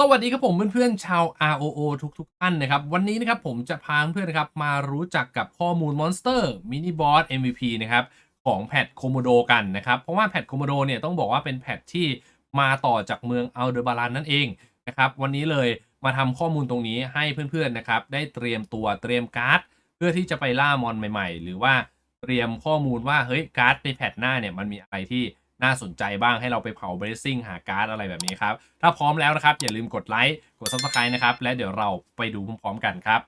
สวัสดีครับผมเพื่อนๆชาว ROO ทุกๆท่านนะครับ วันนี้นะครับผมจะพาเพื่อนๆนะครับมารู้จักกับข้อมูล Monster Mini Boss MVP นะครับของแพทโคโมโดกันนะครับ เพราะว่าแพทโคโมโดเนี่ยต้องบอกว่าเป็นแพทที่มาต่อจากเมืองอัลเดบารันนั่นเองนะครับ วันนี้เลยมาทำข้อมูลตรงนี้ให้เพื่อนๆนะครับได้เตรียมตัวเตรียมการ์ด เพื่อที่จะไปล่ามอนใหม่ ๆ หรือว่าเตรียมข้อมูลว่าเฮ้ยการ์ดในแพทหน้าเนี่ยมันมีอะไรที่ น่าสนใจบ้างให้เราไปเผาเบรซิ่งหาการ์ดอะไรแบบนี้ครับ ถ้าพร้อมแล้วนะครับ อย่าลืมกดไลค์กด subscribe นะครับ และเดี๋ยวเราไปดูพร้อมๆกันครับ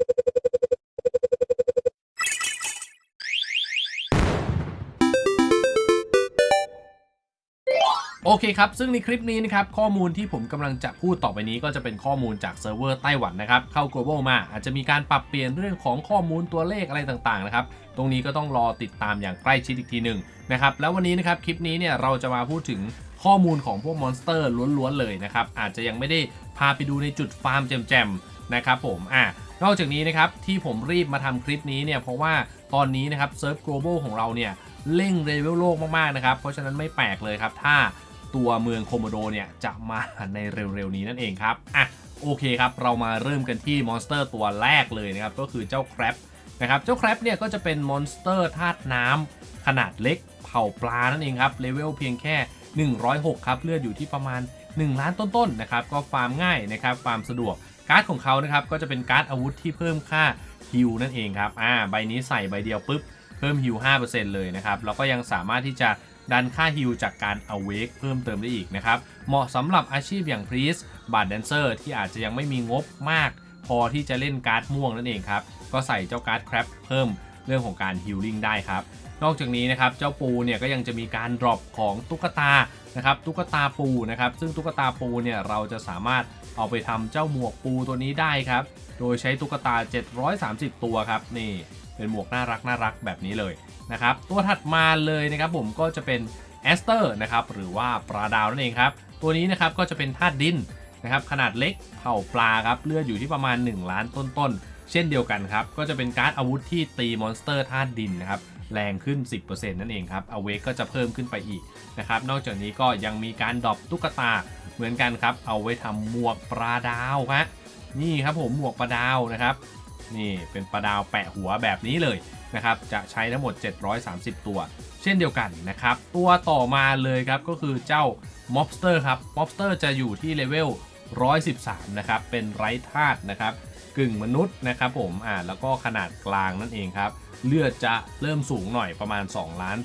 โอเคครับ ซึ่งในคลิปนี้นะครับข้อมูลที่ผมกำลังจะพูดต่อไปนี้ก็จะเป็นข้อมูลจากเซิร์ฟเวอร์ไต้หวันนะครับ เข้า global มาอาจจะมีการปรับเปลี่ยนเรื่องของข้อมูลตัวเลขอะไรต่างๆนะครับ ตรงนี้ก็ต้องรอติดตามอย่างใกล้ชิดอีกทีหนึ่งนะครับ แล้ววันนี้นะครับคลิปนี้เนี่ยเราจะมาพูดถึงข้อมูลของพวกมอนสเตอร์ล้วนๆเลยนะครับ อาจจะยังไม่ได้พาไปดูในจุดฟาร์มแจมๆนะครับผมอะนอกจากนี้นะครับที่ผมรีบมาทำคลิปนี้เนี่ยเพราะว่าตอนนี้นะครับเซิร์ฟ global ของเราเนี่ยเร่งเลเวลโลกมากๆนะครับเพราะฉะนั้นไม่แปลกเลยครับถ้า ตัวเมืองโคโมโดเนี่ยจะมาในเร็วๆนี้นั่นเองครับอะโอเคครับ เรามาเริ่มกันที่มอนสเตอร์ตัวแรกเลยนะครับ ก็คือเจ้าแครปนะครับ เจ้าแครปเนี่ยก็จะเป็นมอนสเตอร์ธาตุน้ำขนาดเล็กเผาปลานั่นเองครับเลเวลเพียงแค่ 106 ครับ เลือดอยู่ที่ประมาณ 1 ล้านต้นๆนะครับ ก็ฟาร์มง่ายนะครับ ฟาร์มสะดวก การ์ดของเขานะครับ ก็จะเป็นการ์ดอาวุธที่เพิ่มค่าฮิลนั่นเองครับ อ่า ใบนี้ใส่ใบเดียวปุ๊บ เพิ่มฮิล5%เลยนะครับ แล้วก็ยังสามารถที่จะ ดันค่าฮิลจากการ awake เพิ่มเติมได้อีกนะครับ เหมาะสำหรับอาชีพอย่าง priest บาร์แดนเซอร์ที่อาจจะยังไม่มีงบมาก พอที่จะเล่นการ์ดม่วงนั่นเองครับ ก็ใส่เจ้าการ์ดแครปเพิ่มเรื่องของการฮิลลิ่งได้ครับ นอกจากนี้นะครับเจ้าปูเนี่ยก็ยังจะมีการดรอปของตุ๊กตานะครับตุ๊กตาปูนะครับซึ่งตุ๊กตาปูเนี่ยเราจะสามารถเอาไปทำเจ้าหมวกปูตัวนี้ได้ครับ โดยใช้ตุ๊กตา 730 ตัวครับนี่เป็นหมวกน่ารักน่ารักแบบนี้เลย นะครับ ตัวถัดมาเลยนะครับผมก็จะเป็นแอสเตอร์นะครับหรือว่าปลาดาวนั่นเองครับ ตัวนี้นะครับก็จะเป็นธาตุดินนะครับขนาดเล็กเผาปลาครับเลือดอยู่ที่ประมาณ 1 ล้านต้นๆ เช่นเดียวกันครับ ก็จะเป็นการ์ดอาวุธที่ตีมอนสเตอร์ธาตุดินนะครับแรงขึ้น 10%นั่นเองครับอเวกก็จะเพิ่มขึ้นไปอีกนะครับ นอกจากนี้ก็ยังมีการดรอปตุ๊กตาเหมือนกันครับ เอาไว้ทำหมวกปลาดาวครับนี่ครับผมหมวกปลาดาวนะครับ นี่เป็นปลาดาวแปะหัวแบบนี้เลย นะครับจะใช้ทั้งหมด 730 ตัว เช่นเดียวกันนะครับ ตัวต่อมาเลยครับก็คือเจ้า Mobster ครับ Mobster จะอยู่ที่เลเวล 113 นะครับ เป็นไร้ธาตุนะครับ กึ่งมนุษย์นะครับผมอ่าแล้วก็ขนาดกลางนั่นเองครับ เลือดจะเริ่มสูงหน่อยประมาณ2ล้าน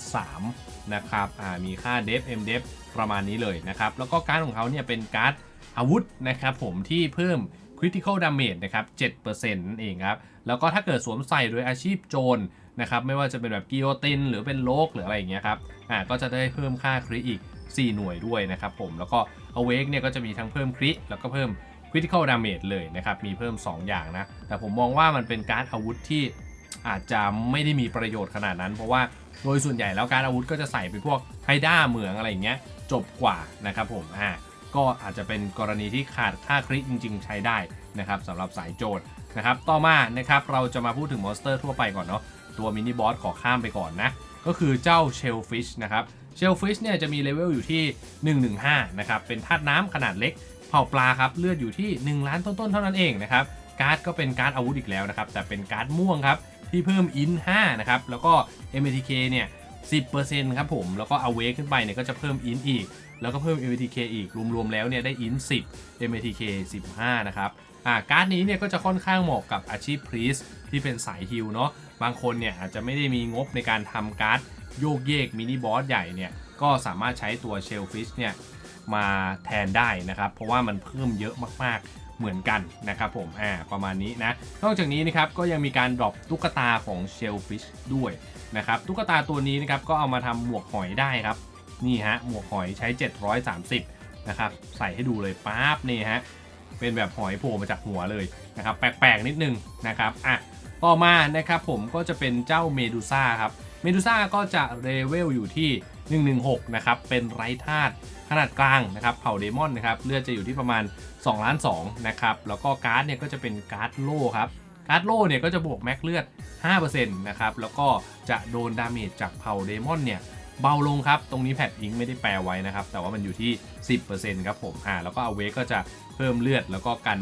3นะครับอ่ามีค่าเดฟ m เดฟประมาณนี้เลยนะครับ แล้วก็การ์ดของเขาเนี่ยเป็นการ์ดอาวุธนะครับผมที่เพิ่ม critical damage นะครับ7%นั่นเองครับ แล้วก็ถ้าเกิดสวมใส่โดยอาชีพโจรนะครับ ไม่ว่าจะเป็นแบบกิโยติน หรือเป็นโลกหรืออะไรอย่างเงี้ยครับ อ่า ก็จะได้เพิ่มค่าคริอีก 4 หน่วยด้วยนะครับผม แล้วก็ awake เนี่ยก็จะมีทั้งเพิ่มคริแล้วก็เพิ่ม critical damage เลยนะครับ มีเพิ่ม 2 อย่างนะ แต่ผมมองว่ามันเป็นการอาวุธที่อาจจะไม่ได้มีประโยชน์ขนาดนั้น เพราะว่าโดยส่วนใหญ่แล้วการอาวุธก็จะใส่ไปพวกไฮด้าเหมืองอะไรอย่างเงี้ยจบกว่านะครับผม อ่า ก็อาจจะเป็นกรณีที่ขาดค่าคริจริง ๆ ใช้ได้นะครับสำหรับสายโจรนะครับต่อมานะครับเราจะมาพูดถึงมอนสเตอร์ทั่วไปก่อนเนาะตัวมินิบอสขอข้ามไปก่อนนะ ก็คือเจ้าเชลฟิชนะครับเชลฟิชเนี่ยจะมีเลเวลอยู่ที่ 115 นะครับ เป็นธาตุน้ำขนาดเล็ก เผาปลาครับ เลือดอยู่ที่ 1 ล้านต้น ๆ เท่านั้นเองนะครับ การ์ดก็เป็นการ์ดอาวุธอีกแล้วนะครับ แต่เป็นการ์ดม่วงครับ ที่เพิ่มอิน5นะครับ แล้วก็ MATK เนี่ย 10%ครับผม แล้วก็เอาเวกขึ้นไปเนี่ยก็จะเพิ่มอินอีก แล้วก็เพิ่ม MATK อีก รวมๆแล้วเนี่ยได้อิน10 MATK 15 นะครับอ่าการ์ดนี้เนี่ยก็จะค่อนข้างเหมาะกับอาชีพพรีสที่เป็นสายฮิลเนาะบางคนเนี่ยอาจจะไม่ได้มีงบในการทำการ์ดโยกเยกมินิบอสใหญ่เนี่ยก็สามารถใช้ตัวเชลฟิชเนี่ยมาแทนได้นะครับ เพราะว่ามันเพิ่มเยอะมากๆเหมือนกันนะครับผมอ่าประมาณนี้นะ นอกจากนี้นะครับก็ยังมีการดรอปตุ๊กตาของเชลฟิชด้วยนะครับตุ๊กตาตัวนี้นะครับก็เอามาทำหมวกหอยได้ครับ นี่ฮะหมวกหอยใช้ 730นะครับใส่ให้ดูเลยปั๊บนี่ฮะเป็นแบบหอยโผล่มาจากหัวเลยนะครับแปลกๆนิดนึงนะครับอะต่อมานะครับผมก็จะเป็นเจ้าเมดูซ่าครับเมดูซ่าก็จะเลเวลอยู่ที่ 116 นะครับ เป็นไร้ธาตุขนาดกลางนะครับเผ่าเดมอนนะครับ เลือดจะอยู่ที่ประมาณ2ล้าน2นะครับ แล้วก็การ์ดเนี่ยก็จะเป็นการ์ดโล่ครับ การ์ดโล่เนี่ยก็จะบวกแม็กเลือด 5%นะครับ แล้วก็จะโดนดาเมจจากเผ่าเดมอนเนี่ย เบาลงครับ ตรงนี้แพดอิงไม่ได้แปลไว้นะครับ แต่ว่ามันอยู่ที่ 10%ครับผมอ่าแล้วก็เอาเวก็จะเพิ่มเลือดแล้วก็กัน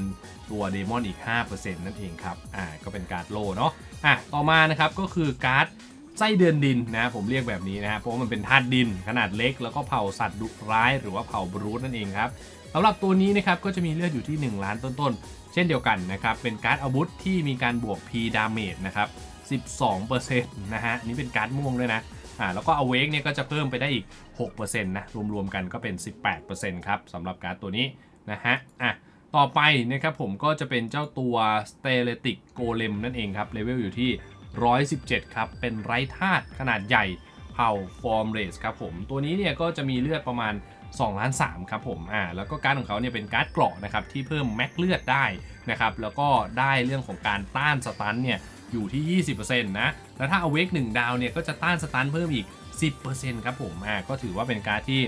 ตัวเดมอนอีก 5%นั่นเองครับอ่าก็เป็นการ์ดโลเนาะอะต่อมานะครับก็คือการ์ดไส้เดือนดินนะผมเรียกแบบนี้นะเพราะว่ามันเป็นธาตุดินขนาดเล็ก แล้วก็เผาสัตว์ดุร้ายหรือว่าเผาบรูทนั่นเองครับสำหรับตัวนี้นะครับก็จะมีเลือดอยู่ที่ 1 ล้านต้นๆ เช่นเดียวกันนะครับ เป็นการ์ดอาวุธที่มีการบวก P damage นะครับ 12%นะฮะนี่เป็นการ์ดม่วงด้วยนะ อ่าแล้วก็ awake เนี่ยก็จะเพิ่มไปได้อีก 6%นะรวมๆกันก็เป็น 18%ครับสำหรับการ์ดตัวนี้นะฮะอะต่อไปนะครับผมก็จะเป็นเจ้าตัว Steretic Golem นั่นเองครับเลเวลอยู่ที่ 117 ครับ เป็นไร้ธาตุขนาดใหญ่เผ่า Formless ครับผมตัวนี้เนี่ยก็จะมีเลือดประมาณ2ล้าน3ครับผมอ่าแล้วก็การ์ดของเขาเนี่ยเป็นการ์ดเกราะนะครับที่เพิ่มแม็กเลือดได้นะครับแล้วก็ได้เรื่องของการต้านสตันเนี่ย อยู่ที่ 20%นะ แล้วถ้า Awake 1 ดาวเนี่ยก็จะต้านสตันเพิ่มอีก 10%ครับผมอ่าก็ถือว่าเป็นการ์ดที่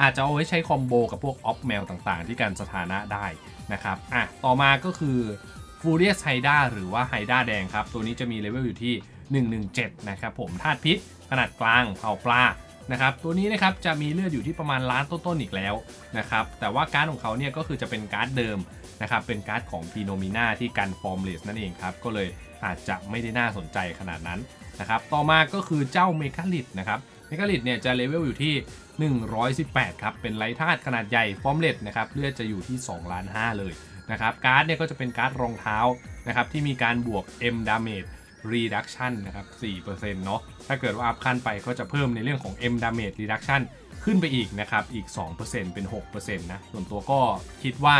อาจจะเอาไว้ใช้คอมโบกับพวกออฟแมวต่างๆ ที่การสถานะได้นะครับอะต่อมาก็คือฟูเรียสไฮด้าหรือว่าไฮด้าแดงครับ ตัวนี้จะมีเลเวลอยู่ที่ 117 นะครับผมธาตุพิษ ขนาดกลางเผาปลานะครับตัวนี้นะครับจะมีเลือดอยู่ที่ประมาณล้านต้นๆอีกแล้วนะครับแต่ว่าการ์ดของเขาเนี่ยก็คือจะเป็นการ์ดเดิมนะครับเป็นการ์ดของพีโนมิน่าที่กันฟอร์มเลสนั่นเองครับก็เลย อาจจะไม่ได้น่าสนใจขนาดนั้นนะครับ ต่อมาก็คือเจ้าเมกาลิดนะครับ เมกาลิดเนี่ยจะเลเวลอยู่ที่ 118 ครับ เป็นไลท์ธาตุขนาดใหญ่ฟอร์มเลสนะครับ เลือดจะอยู่ที่2ล้าน5เลยนะครับ การ์ดเนี่ยก็จะเป็นการ์ดรองเท้านะครับที่มีการบวก M damage reduction นะครับ4%เนาะ ถ้าเกิดว่าอัพขั้นไปก็จะเพิ่มในเรื่องของ M damage reduction ขึ้นไปอีกนะครับ อีก 2%เป็น 6%นะ ส่วนตัวก็คิดว่า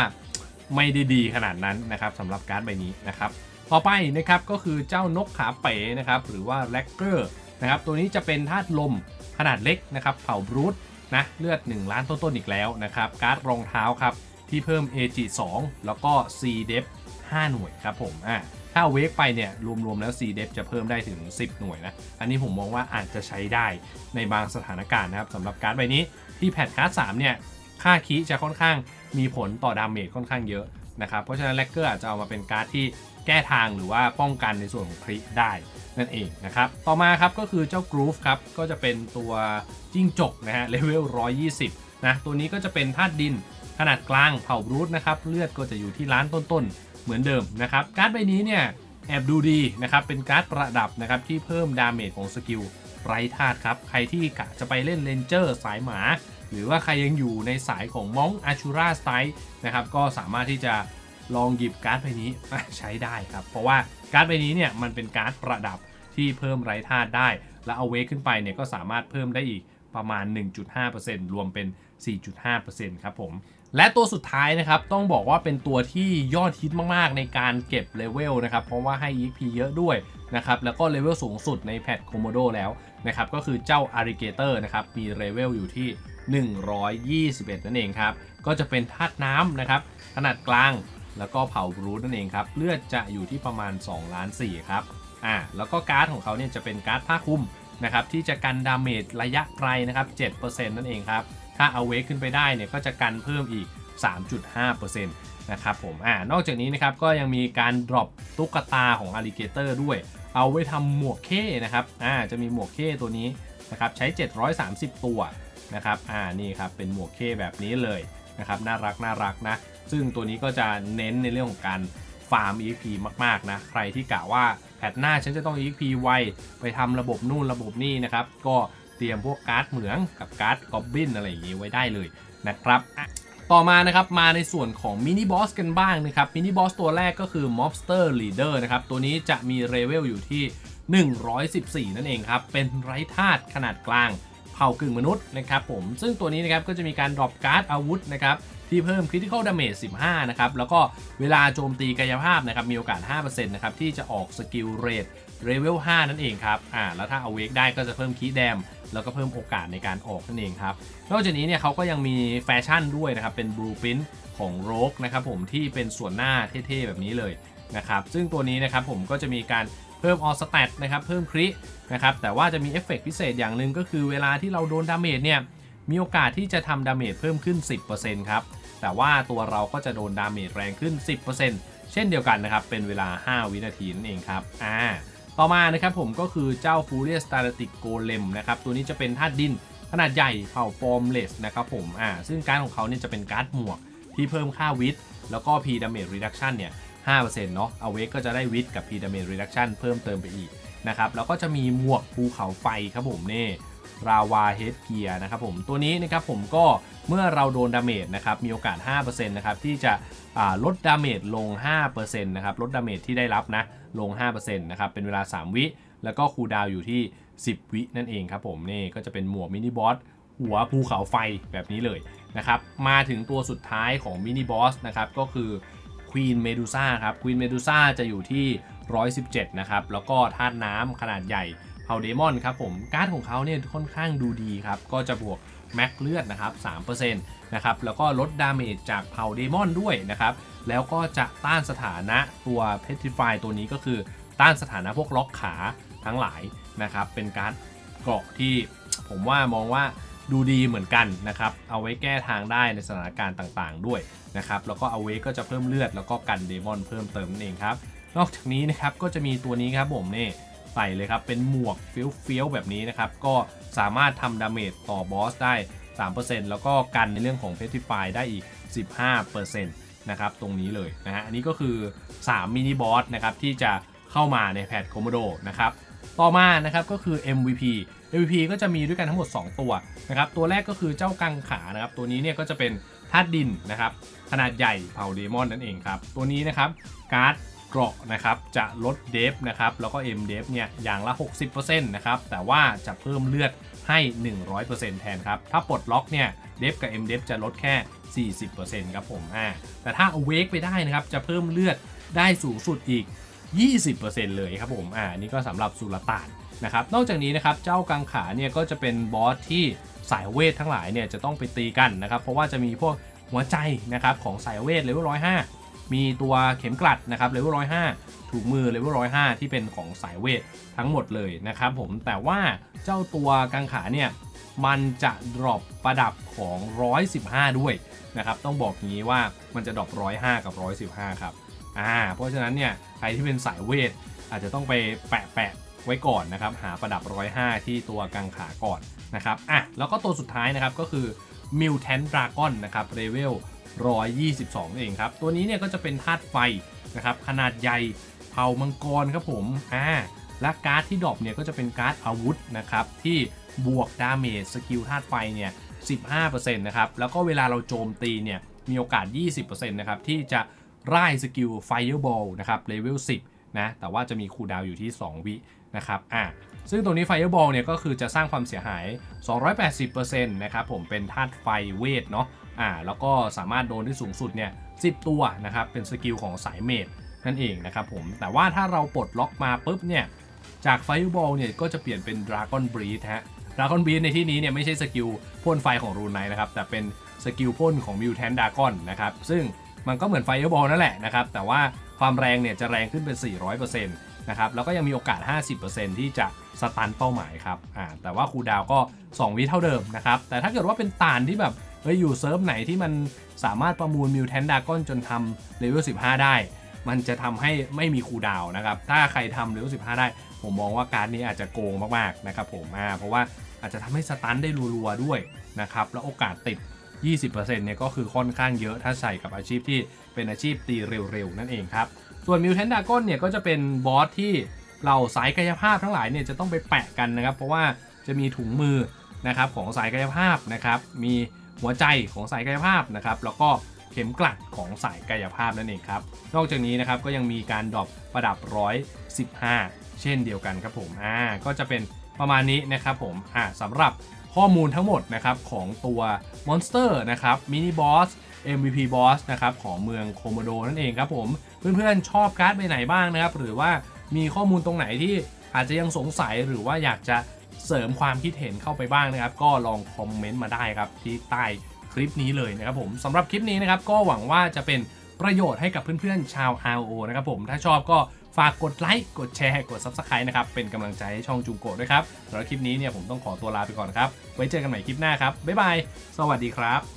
ไม่ได้ดีขนาดนั้นนะครับสำหรับการ์ดใบนี้นะครับ ต่อไปนะครับก็คือเจ้านกขาเป๋นะครับหรือว่าแลกเกอร์นะครับตัวนี้จะเป็นธาตุลมขนาดเล็กนะครับเผ่าบรูทนะเลือด 1 ล้านต้นๆอีกแล้วนะครับการ์ดรองเท้าครับที่เพิ่ม AG 2 แล้วก็ C def 5 หน่วยครับผมอ่าถ้าเวกไปเนี่ยรวมๆแล้ว C def จะเพิ่มได้ถึง 10 หน่วยนะอันนี้ผมมองว่าอาจจะใช้ได้ในบางสถานการณ์นะครับสำหรับการ์ดใบนี้ที่แพทการ์ด3เนี่ยค่าคีจะค่อนข้างมีผลต่อดาเมจค่อนข้างเยอะนะครับเพราะฉะนั้นแลกเกอร์อาจจะเอามาเป็นการ์ดที่ แก้ทางหรือว่าป้องกันในส่วนของคริได้นั่นเองนะครับ ต่อมาครับก็คือเจ้ากรูฟครับ ก็จะเป็นตัวจิ้งจกนะฮะเลเวล 120 นะ ตัวนี้ก็จะเป็นธาตุดินขนาดกลางเผ่าบรูทนะครับ เลือดก็จะอยู่ที่ล้านต้นๆ เหมือนเดิมนะครับ การ์ดใบนี้เนี่ยแอบดูดีนะครับ เป็นการ์ดประดับนะครับที่เพิ่มดาเมจของสกิลไรธาตุครับ ใครที่กะจะไปเล่นเลนเจอร์สายหมา หรือว่าใครยังอยู่ในสายของมองอาชูราสไตล์นะครับ ก็สามารถที่จะ ลองหยิบการ์ดใบนี้มาใช้ได้ครับ เพราะว่าการ์ดใบนี้เนี่ยมันเป็นการ์ดประดับที่เพิ่มไร้ธาตุได้ แล้วเอาเวกขึ้นไปเนี่ยก็สามารถเพิ่มได้อีกประมาณ 1.5%รวมเป็น 4.5%ครับผม และตัวสุดท้ายนะครับ ต้องบอกว่าเป็นตัวที่ยอดฮิตมากๆ ในการเก็บเลเวลนะครับ เพราะว่าให้ EXP เยอะด้วยนะครับ แล้วก็เลเวลสูงสุดในแพทโคโมโดแล้วนะครับ ก็คือเจ้า a r i g a t o r นะครับ มีเลเวลอยู่ที่ 121 นั่นเองครับ ก็จะเป็นธาตุน้ำนะครับ ขนาดกลาง แล้วก็เผาบรูทนั่นเองครับ เลือดจะอยู่ที่ประมาณ2ล้าน4ครับอ่าแล้วก็การ์ดของเขาเนี่ยจะเป็นการ์ดผ้าคลุมนะครับที่จะกันดาเมจระยะไกลนะครับ7%นั่นเองครับ ถ้าเอาเวขึ้นไปได้เนี่ยก็จะกันเพิ่มอีก 3.5%นะครับผมอ่านอกจากนี้นะครับก็ยังมีการดรอปตุ๊กตาของอลิเกเตอร์ด้วย เอาไว้ทำหมวกเข้นะครับอ่าจะมีหมวกเข้ตัวนี้นะครับใช้ 730 ตัวนะครับอ่านี่ครับเป็นหมวกเข้แบบนี้เลยนะครับน่ารักน่ารักนะ ซึ่งตัวนี้ก็จะเน้นในเรื่องของการฟาร์ม EXP มากๆนะใครที่กะว่าแพทหน้าฉันจะต้อง EXP ไวไปทำระบบนู่นระบบนี่นะครับ ก็เตรียมพวกการ์ดเหมืองกับการ์ดกอบบินอะไรอย่างนี้ไว้ได้เลยนะครับต่อมานะครับมาในส่วนของมินิบอสกันบ้างนะครับมินิบอสตัวแรกก็คือ Mobster Leader นะครับตัวนี้จะมีเลเวลอยู่ที่ 114 นั่นเองครับ เป็นไร้ธาตุขนาดกลาง เผ่ากึ่งมนุษย์นะครับผมซึ่งตัวนี้นะครับก็จะมีการดรอปการ์ดอาวุธนะครับ ที่เพิ่ม Critical Damage 15 นะครับ แล้วก็เวลาโจมตีกายภาพนะครับ มีโอกาส 5%นะครับ ที่จะออกสกิลเรทเลเวล 5 นั่นเองครับ อ่า แล้วถ้าเอาเวกได้ก็จะเพิ่มคีแดม แล้วก็เพิ่มโอกาสในการออกนั่นเองครับ นอกจากนี้เนี่ยเขาก็ยังมีแฟชั่นด้วยนะครับ เป็นบลูพินของโรกนะครับผมที่เป็นส่วนหน้าเท่ๆแบบนี้เลยนะครับ ซึ่งตัวนี้นะครับผมก็จะมีการเพิ่มออสแตทนะครับ เพิ่มครินะครับ แต่ว่าจะมีเอฟเฟกพิเศษอย่างหนึ่งก็คือเวลาที่เราโดนดาเมจเนี่ย มีโอกาสที่จะทำดาเมจเพิ่มขึ้น 10%ครับ แต่ว่าตัวเราก็จะโดนดาเมจแรงขึ้น 10%เช่นเดียวกันนะครับ เป็นเวลา 5 วินาทีนั่นเองครับ อ่า ต่อมานะครับผมก็คือเจ้า f u r i o u s Static Golem นะครับ ตัวนี้จะเป็นธาตุดินขนาดใหญ่เผ่าฟอร์มเลสนะครับผม อ่า ซึ่งการของเขาเนี่ยจะเป็นการ์ดหมวกที่เพิ่มค่าวิทแล้วก็ P Damage Reduction เนี่ย 5%เนาะเอาเวกก็จะได้วิทกับ P Damage Reduction เพิ่มเติมไปอีกนะครับ แล้วก็จะมีหมวกภูเขาไฟครับผมเนี่ ราวาเฮดเกียร์นะครับผมตัวนี้นะครับผมก็เมื่อเราโดนดาเมจนะครับมีโอกาส 5%นะครับที่จะลดดาเมจลง 5%นะครับลดดาเมจที่ได้รับนะลง 5%นะครับเป็นเวลา 3 วิ แล้วก็คูลดาวอยู่ที่ 10 วินั่นเองครับผมนี่ก็จะเป็นหมวกมินิบอสหัวภูเขาไฟแบบนี้เลยนะครับมาถึงตัวสุดท้ายของมินิบอสนะครับก็คือควีนเมดูซ่าครับควีนเมดูซ่าจะอยู่ที่ 117 นะครับแล้วก็ธาตุน้ำขนาดใหญ่ เผาเดมอนครับผมการ์ดของเขาเนี่ยค่อนข้างดูดีครับ ก็จะบวกแม็กเลือดนะครับ3%นะครับแล้วก็ลดดาเมจจากเผาเดมอนด้วยนะครับ แล้วก็จะต้านสถานะตัวเพทริฟายตัวนี้ก็คือต้านสถานะพวกล็อกขาทั้งหลายนะครับ เป็นการ์ดเกราะที่ผมว่ามองว่าดูดีเหมือนกันนะครับ เอาไว้แก้ทางได้ในสถานการณ์ต่างๆด้วยนะครับ แล้วก็เอาไว้ก็จะเพิ่มเลือดแล้วก็กันเดมอนเพิ่มเติมนั่นเองครับ นอกจากนี้นะครับก็จะมีตัวนี้ครับผมนี่ ใส่เลยครับ เป็นหมวกเฟี้ยวๆแบบนี้นะครับ ก็สามารถทำดาเมจต่อบอสได้ 3%แล้วก็กันในเรื่องของเพทิฟายได้อีก 15%นะครับ ตรงนี้เลยนะฮะ อันนี้ก็คือ 3 มินิบอสนะครับ ที่จะเข้ามาในแพทโคโมโดนะครับ ต่อมานะครับก็คือ MVP MVP ก็จะมีด้วยกันทั้งหมด 2 ตัวนะครับ ตัวแรกก็คือเจ้ากังขานะครับ ตัวนี้เนี่ยก็จะเป็นธาตุดินนะครับ ขนาดใหญ่เผาเดมอนนั่นเองครับ ตัวนี้นะครับการ์ด เกราะนะครับจะลดเดฟนะครับแล้วก็ M เดฟเนี่ยอย่างละ 60%นะครับแต่ว่าจะเพิ่มเลือดให้ 100%แทนครับ ถ้าปลดล็อกเนี่ยเดฟกับ M เดฟจะลดแค่ 40%ครับผมอ่าแต่ถ้าเอาเวกไปได้นะครับจะเพิ่มเลือดได้สูงสุดอีก 20%เลยครับผมอ่านี่ก็สำหรับสุลต่านนะครับนอกจากนี้นะครับเจ้ากังขาเนี่ยก็จะเป็นบอสที่สายเวททั้งหลายเนี่ยจะต้องไปตีกันนะครับเพราะว่าจะมีพวกหัวใจนะครับของสายเวทเลเวลร้อยห้า มีตัวเข็มกลัดนะครับเลเวลร้อยห้าถูกมือเลเวลร้อยห้าที่เป็นของสายเวททั้งหมดเลยนะครับผมแต่ว่าเจ้าตัวกังขาเนี่ยมันจะดรอปประดับของ 115 ด้วยนะครับต้องบอกอย่างนี้ว่ามันจะดรอป105 กับ 115 ครับอ่าเพราะฉะนั้นเนี่ยใครที่เป็นสายเวทอาจจะต้องไปแปะแปะไว้ก่อนนะครับหาประดับ 105 ที่ตัวกังขาก่อนนะครับอะแล้วก็ตัวสุดท้ายนะครับก็คือ Mutant Dragon นะครับเลเวล 122 เองครับ ตัวนี้เนี่ยก็จะเป็นธาตุไฟนะครับขนาดใหญ่เผามังกรครับผมอ่าและการ์ดที่ดรอปเนี่ยก็จะเป็นการ์ดอาวุธนะครับที่บวกดาเมจสกิลธาตุไฟเนี่ย 15%นะครับแล้วก็เวลาเราโจมตีเนี่ยมีโอกาส 20%นะครับที่จะร่ายสกิล Fireball นะครับเลเวล 10 นะ แต่ว่าจะมีคูลดาวอยู่ที่ 2 วินะครับอ่าซึ่งตัวนี้ Fireball เนี่ยก็คือจะสร้างความเสียหาย 280%นะครับผมเป็นธาตุไฟเวทเนาะ อ่าแล้วก็สามารถโดนได้สูงสุดเนี่ย10ตัวนะครับเป็นสกิลของสายเมดนั่นเองนะครับผมแต่ว่าถ้าเราปลดล็อกมาปุ๊บเนี่ยจาก Fireball เนี่ยก็จะเปลี่ยนเป็น Dragon Breath ฮะ Dragon Breath ในที่นี้เนี่ยไม่ใช่สกิลพ่นไฟของรูนไนนะครับแต่เป็นสกิลพ่นของ Mutant Dragon นนะครับซึ่งมันก็เหมือน Fireball นั่นแหละนะครับแต่ว่าความแรงเนี่ยจะแรงขึ้นเป็น 400%นะครับแล้วก็ยังมีโอกาส 50%ที่จะสตันเป้าหมายครับอ่าแต่ว่าคูดาวก็ 2 วิเท่าเดิมนะครับแต่ถ้าเกิดว่าเป็นตานที่แบบเฮ้ยอยู่เซิร์ฟไหนที่มันสามารถประมูลมิวแทนดากอนจนทำเลเวล15 ได้ มันจะทำให้ไม่มีคูดาวนะครับ ถ้าใครทำเลเวล15 ได้ ผมมองว่าการนี้อาจจะโกงมากๆนะครับผมอ่าเพราะว่าอาจจะทำให้สตันได้รัวๆด้วยนะครับแล้วโอกาสติด 20%เนี่ยก็คือค่อนข้างเยอะถ้าใส่กับอาชีพที่เป็นอาชีพตีเร็วๆ นั่นเองครับส่วนมิวแทนดากอนเนี่ยก็จะเป็นบอสที่เราสายกายภาพทั้งหลายเนี่ยจะต้องไปแปะกันนะครับ เพราะว่าจะมีถุงมือนะครับของสายกายภาพนะครับ มี หัวใจของสายกายภาพนะครับแล้วก็เข็มกลัดของสายกายภาพนั่นเองครับนอกจากนี้นะครับก็ยังมีการดรอปประดับ 115 เช่นเดียวกันครับผมอ่าก็จะเป็นประมาณนี้นะครับผมอ่าสำหรับข้อมูลทั้งหมดนะครับของตัวมอนสเตอร์นะครับมินิบอส MVP Boss นะครับของเมืองโคโมโดนั่นเองครับผมเพื่อนๆชอบการ์ดไปไหนบ้างนะครับ หรือว่ามีข้อมูลตรงไหนที่อาจจะยังสงสัยหรือว่าอยากจะ เสริมความคิดเห็นเข้าไปบ้างนะครับ ก็ลองคอมเมนต์มาได้ครับที่ใต้คลิปนี้เลยนะครับผมสำหรับคลิปนี้นะครับก็หวังว่าจะเป็นประโยชน์ให้กับเพื่อนๆ ชาว RO นะครับผมถ้าชอบก็ฝากกดไลค์กดแชร์กด Subscribe นะครับ เป็นกำลังใจให้ช่องจุงโกะด้วยครับสำหรับคลิปนี้เนี่ยผมต้องขอตัวลาไปก่อนครับ ไว้เจอกันใหม่คลิปหน้าครับ บ๊ายบาย สวัสดีครับ